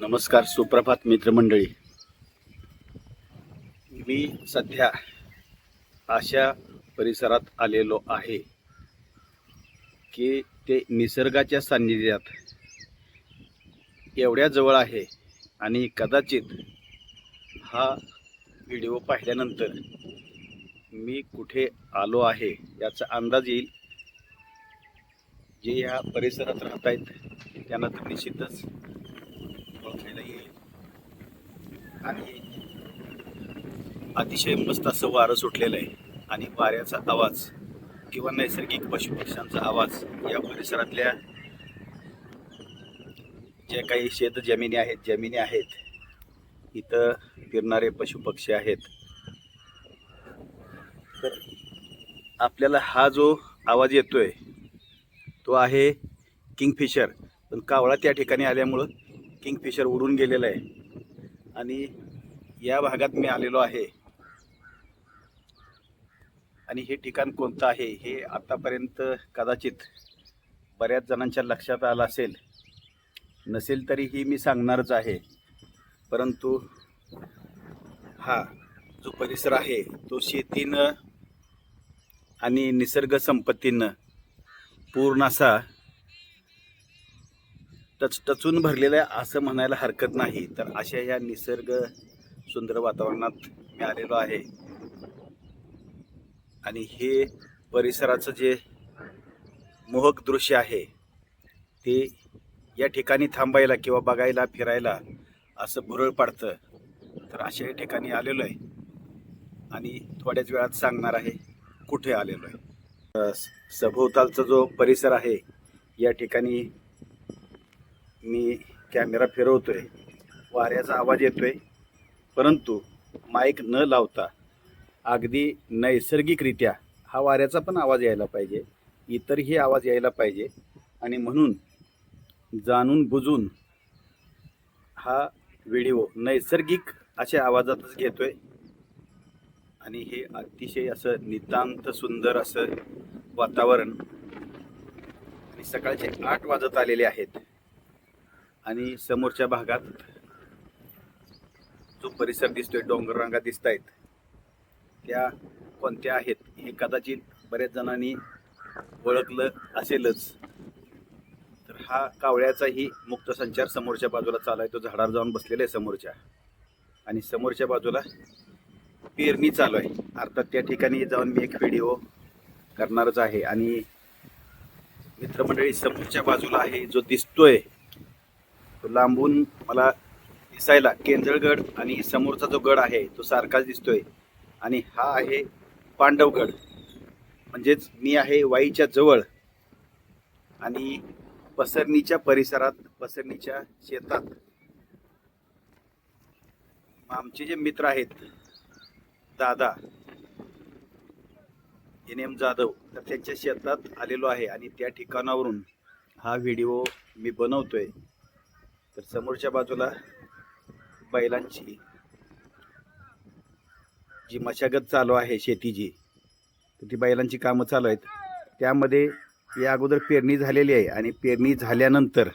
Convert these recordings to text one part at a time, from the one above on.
नमस्कार सुप्रभात मित्रमंडळी. मी सध्या अशा परिसरात आलेलो आहे की ते निसर्गाच्या सान्निध्यात एवढ्या जवळ आहे आणि कदाचित हा व्हिडिओ पाहिल्यानंतर मी कुठे आलो आहे याचा अंदाज येईल. जे ह्या परिसरात राहत आहेत त्यांना तर निश्चितच ओळखायला येईल. आणि अतिशय मस्त असं वारं सुटलेलं आहे. आणि वाऱ्याचा आवाज किंवा नैसर्गिक पशुपक्ष्यांचा आवाज या परिसरातल्या जे काही शेत जमिनी आहेत जमिनी आहेत इथं फिरणारे पशुपक्षी आहेत. तर आपल्याला हा जो आवाज येतोय तो आहे किंगफिशर. पण कावळा त्या ठिकाणी आल्यामुळं किंगफिशर उडून गेलेला आहे. आणि या भागात मी आलेलो आहे. आणि हे ठिकाण कोणतं आहे हे आतापर्यंत कदाचित बऱ्याच जणांच्या लक्षात आलं असेल. नसेल तरीही मी सांगणारच आहे. परंतु हा जो परिसर आहे तो शेतीनं आणि निसर्ग संपत्तीनं पूर्ण असा टच टचून भरलेलं आहे असं म्हणायला हरकत नाही. तर अशा या निसर्ग सुंदर वातावरणात मी आलेलो आहे. आणि हे परिसराचं जे मोहक दृश्य आहे ते या ठिकाणी थांबायला किंवा बघायला फिरायला असं भुरळ पाडतं. तर अशा या ठिकाणी आलेलो आहे. आणि थोड्याच वेळात सांगणार आहे कुठे आलेलो आहे. सभोवतालचा जो परिसर आहे या ठिकाणी मी कॅमेरा फिरवतोय. वाऱ्याचा आवाज येतोय. परंतु माईक न लावता अगदी नैसर्गिकरित्या हा वाऱ्याचा पण आवाज यायला पाहिजे. इतरही आवाज यायला पाहिजे. आणि म्हणून जाणून बुजून हा व्हिडिओ नैसर्गिक अशा आवाजातच घेतोय. आणि हे अतिशय असं नितांत सुंदर असं वातावरण. आणि सकाळचे आठ वाजत आलेले आहेत. आणि समोरच्या भागात जो परिसर दिसतोय डोंगर रांगा दिसत आहेत त्या कोणत्या आहेत हे कदाचित बऱ्याच जणांनी ओळखलं असेलच. तर हा कावळ्याचाही मुक्त संचार समोरच्या बाजूला चालू आहे तो झाडावर जाऊन बसलेला आहे समोरच्या. आणि समोरच्या बाजूला पेरणी चालू आहे. अर्थात त्या ठिकाणी जाऊन मी एक व्हिडिओ करणारच आहे. आणि मित्रमंडळी समोरच्या बाजूला आहे जो दिसतोय तो लांबून मला दिसायला केंजळगड आणि समोरचा जो गड आहे तो सारखाच दिसतोय. आणि हा आहे पांडवगड. म्हणजेच मी आहे वाईच्या जवळ. आणि पसरणीच्या परिसरात पसरणीच्या शेतात आमचे जे मित्र आहेत दादा एन एम जाधव तर त्यांच्या शेतात आलेलो आहे. आणि त्या ठिकाणावरून हा व्हिडिओ मी बनवतोय. तर समोरच्या बाजूला बैलांची जी मशागत चालू आहे शेतीची तर ती बैलांची कामं चालू आहेत. त्यामध्ये या अगोदर पेरणी झालेली आहे आणि पेरणी झाल्यानंतर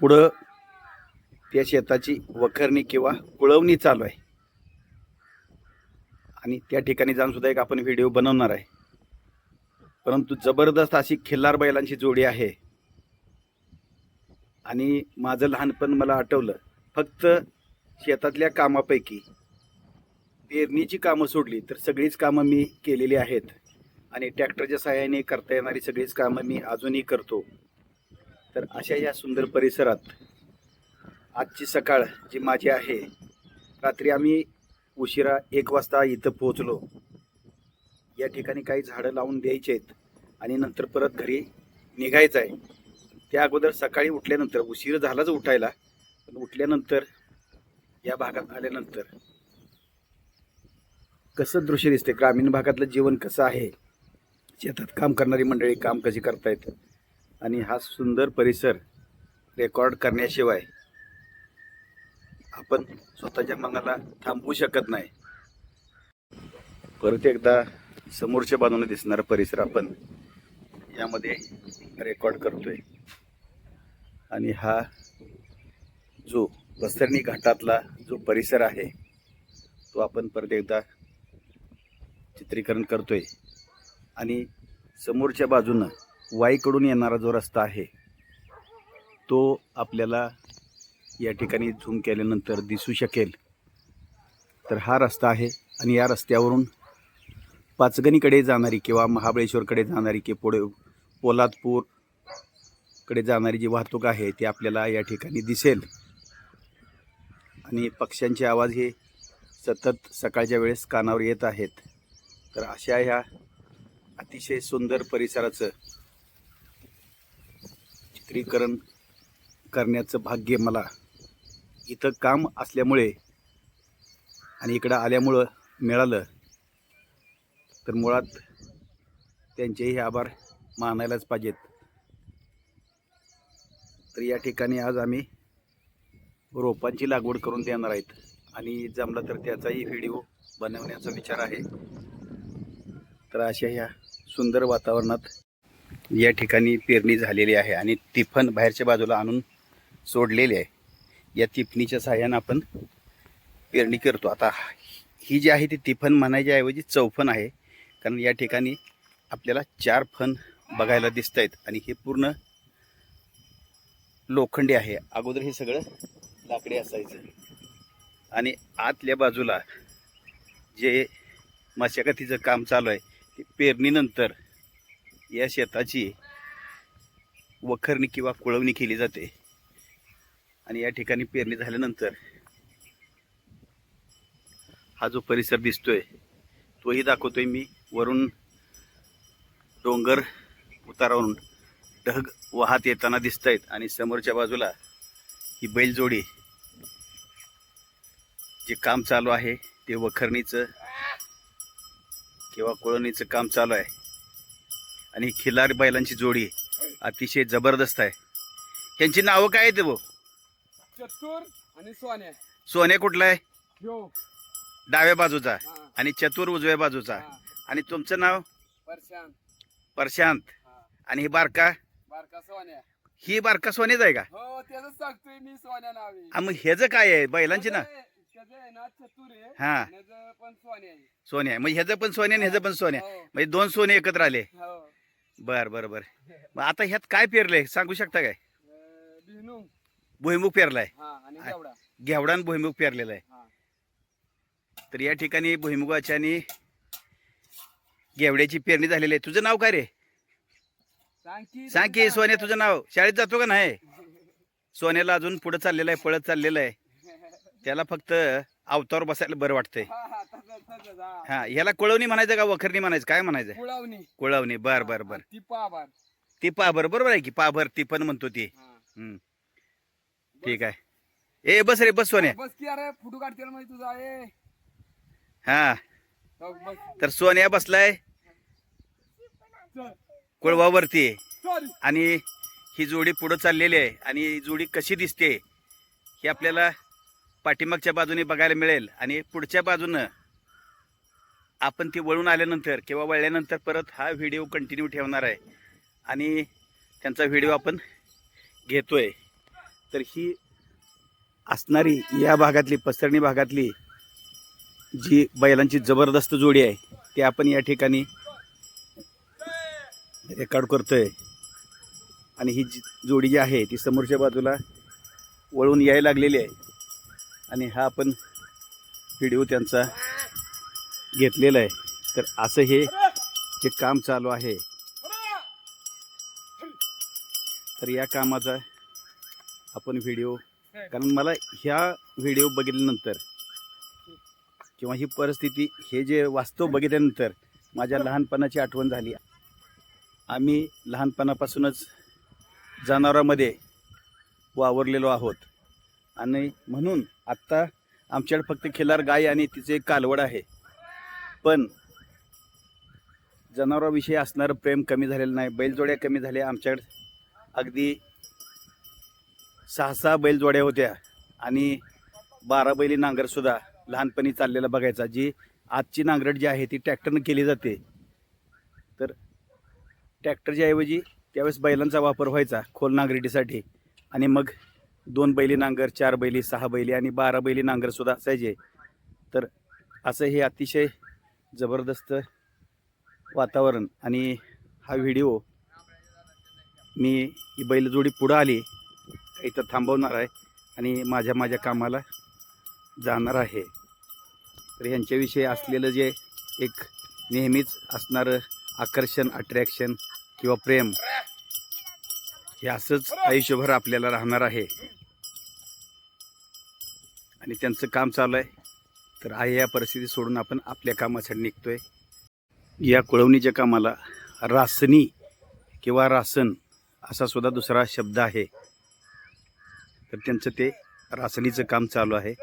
पुढं त्या शेताची वखरणी किंवा कुळवणी चालू आहे. आणि त्या ठिकाणी जाऊन सुद्धा एक आपण व्हिडिओ बनवणार आहे. परंतु जबरदस्त अशी खिल्लार बैलांची जोडी आहे. आणि माझं लहानपण मला आठवलं. फक्त शेतातल्या कामापैकी पेरणीची कामं सोडली तर सगळीच कामं मी केलेली आहेत. आणि ट्रॅक्टरच्या सहाय्याने करता येणारी सगळीच कामं मी अजूनही करतो. तर अशा या सुंदर परिसरात आजची सकाळ जी माझी आहे रात्री आम्ही उशिरा एक वाजता इथं पोहोचलो. या ठिकाणी काही झाडं लावून द्यायची आहेत आणि नंतर परत घरी निघायचं आहे त्या अगोदर सकाळी उठल्यानंतर उशीर झालाच उठायला पण उठल्यानंतर या भागात आल्यानंतर कसं दृश्य दिसते ग्रामीण भागातलं जीवन कसं आहे? शेतात काम करणारी मंडळी काम कशी करतायत? आणि हा सुंदर परिसर रेकॉर्ड करण्याशिवाय आपण स्वतःच्या मनाला थांबवू शकत नाही. परत एकदा समोरच्या बाजूने दिसणारा परिसर आपण यामध्ये रेकॉर्ड करतोय. आणि हा जो पसरणी घाटातला जो परिसर आहे तो आपण परत एकदा चित्रीकरण करतोय. आणि समोरच्या बाजूनं वाईकडून येणारा जो रस्ता आहे तो आपल्याला या ठिकाणी झूम केल्यानंतर दिसू शकेल. तर हा रस्ता आहे आणि या रस्त्यावरून पाचगणीकडे जाणारी किंवा महाबळेश्वरकडे जाणारी की पुढे पोलादपूरकडे जाणारी जी वाहतूक आहे ती आपल्याला या ठिकाणी दिसेल. आणि पक्ष्यांचे आवाज हे सतत सकाळच्या वेळेस कानावर येत आहेत. तर अशा ह्या अतिशय सुंदर परिसराचं चित्रीकरण करण्याचं भाग्य मला इथं काम असल्यामुळे आणि इकडं आल्यामुळं मिळालं. तर मुळात त्यांचेही आभार. मानायलाच पाहिजेत. तर या ठिकाणी आज आम्ही रोपांची लागवड करून देणार आहेत. आणि जमलं तर त्याचाही व्हिडिओ बनवण्याचा विचार आहे. तर अशा ह्या सुंदर वातावरणात या ठिकाणी पेरणी झालेली आहे आणि तिफन बाहेरच्या बाजूला आणून सोडलेली आहे. या तिफणीच्या सहाय्यानं आपण पेरणी करतो. आता ही जी आहे ती तिफन म्हणायच्या ऐवजी चौफन आहे. कारण या ठिकाणी आपल्याला चार फन बघायला दिसत आहेत आणि हे पूर्ण लोखंडी आहे. अगोदर हे सगळं लाकडी असायचं. आणि आतल्या बाजूला जे मशागतीचं काम चालू आहे ते पेरणीनंतर या शेताची वखरणी किंवा कुळवणी केली जाते. आणि या ठिकाणी पेरणी झाल्यानंतर हा जो परिसर दिसतोय तोही दाखवतोय मी. वरून डोंगर उतारावरून ढग वाहत येताना दिसत आहेत आणि समोरच्या बाजूला ही बैलजोडी जे काम चालू आहे ते वखरणीचं किंवा कोळणीचं काम चालू आहे. आणि ही खिलार बैलांची जोडी अतिशय जबरदस्त आहे. यांची नावं काय आहेत भाऊ चतुर आणि सोन्या. सोन्या कुठला आहे? डाव्या बाजूचा. हा. आणि चतुर उजव्या बाजूचा. हा. आणि तुमचं नाव? प्रशांत. हा आणि ही बारका? बारका सोन्या. ही बारका सोन्याच आहे का? हो त्याच सांगतोय मी सोन्या नावे. मग ह्याचं काय आहे? बैलांची ना? त्याचं आहे ना चतुर आहे. हा. पण सोन्या आहे. सोन्या मग ह्याचं पण सोन्या आणि ह्याचं पण सोन्या. हो म्हणजे दोन सोने एकत्र आले. हो. बर बर बर. मग आता ह्यात काय पेरलंय? सांगू शकता काय? अं, बिनू भुईमुग पेरलाय. हा आणि तेवढा घेवडा आणि भुईमुग पेरलेला आहे. हा. तर या ठिकाणी भुईमुगाची आणि घेवड्याची पेरणी झालेली आहे. तुझं नाव काय रे? सांग की सोन्या तुझं नाव शाळेत जातो का नाही? सोन्याला अजून पुढे चाललेलं आहे पळत चाललेलं आहे. त्याला फक्त अवतावर बसायला बरं वाटतंय. हा ह्याला कोळवणी म्हणायचं का वखरणी म्हणायचं? काय म्हणायचं? कुळावणी. बर बर बर. ती पाभार. बरोबर आहे की? पाभर ती पण म्हणतो ती. हम्म, ठीक आहे. ए बस रे बस सोन्या. फोटो काढते माहिती तुझा हा. हो, तर सोन्या बसलाय. चल कोळवावरती सॉरी आणि ही जोडी पुढं चाललेली आहे. आणि ही जोडी कशी दिसते हे आपल्याला पाठीमागच्या बाजूने बघायला मिळेल. आणि पुढच्या बाजूनं आपण ती वळून आल्यानंतर किंवा वळल्यानंतर परत हा व्हिडिओ कंटिन्यू ठेवणार आहे. आणि त्यांचा व्हिडिओ आपण घेतोय. तर ही असणारी या भागातली पसरणी भागातली जी बैलांची जबरदस्त जोडी आहे ती आपण या ठिकाणी रेकॉर्ड करतोय. आणि ही जी जोडी जी आहे ती समोरच्या बाजूला वळून यायला लागलेली आहे. आणि हा आपण व्हिडिओ त्यांचा घेतलेला आहे. तर असं हे जे काम चालू आहे तर या कामाचा आपण व्हिडिओ कारण मला ह्या व्हिडिओ बघितल्यानंतर किंवा ही परिस्थिती हे जे वास्तव बघितल्यानंतर माझ्या लहानपणाची आठवण झाली. आम्ही लहानपणापासूनच जनावरांमध्ये वावरलेलो आहोत. आणि म्हणून आत्ता आमच्याकडे फक्त खिलार गाय आणि तिचे एक कालवड आहे. पण जनावरांविषयी असणारं प्रेम कमी झालेलं नाही. बैलजोड्या कमी झाल्या. आमच्याकडे अगदी सहा सहा बैलजोड्या होत्या. आणि बारा बैली नांगरसुद्धा लहानपणी चाललेला बघायचा. जी आजची नांगरट जी आहे ती ट्रॅक्टरनं केली जाते. तर ट्रॅक्टरच्या ऐवजी त्यावेळेस बैलांचा वापर व्हायचा खोल नांगरटीसाठी आणि मग दोन बैली नांगर चार बैली सहा बैली आणि बारा बैली नांगरसुद्धा असायचे. तर असं हे अतिशय जबरदस्त वातावरण आणि हा व्हिडिओ मी ही बैलजोडी पुढं आली इथं थांबवणार आहे आणि माझ्या माझ्या कामाला जाणार आहे. तर ह्यांच्याविषयी असलेलं जे एक नेहमीच असणारं आकर्षण अट्रॅक्शन किंवा प्रेम हे असंच आयुष्यभर आपल्याला राहणार आहे. आणि त्यांचं काम चालू आहे. तर आहे या परिस्थिती सोडून आपण आपल्या कामासाठी निघतोय. या कुळवणीच्या कामाला रासनी किंवा रासन असा सुद्धा दुसरा शब्द आहे. तर त्यांचं ते रासनीचं काम चालू आहे.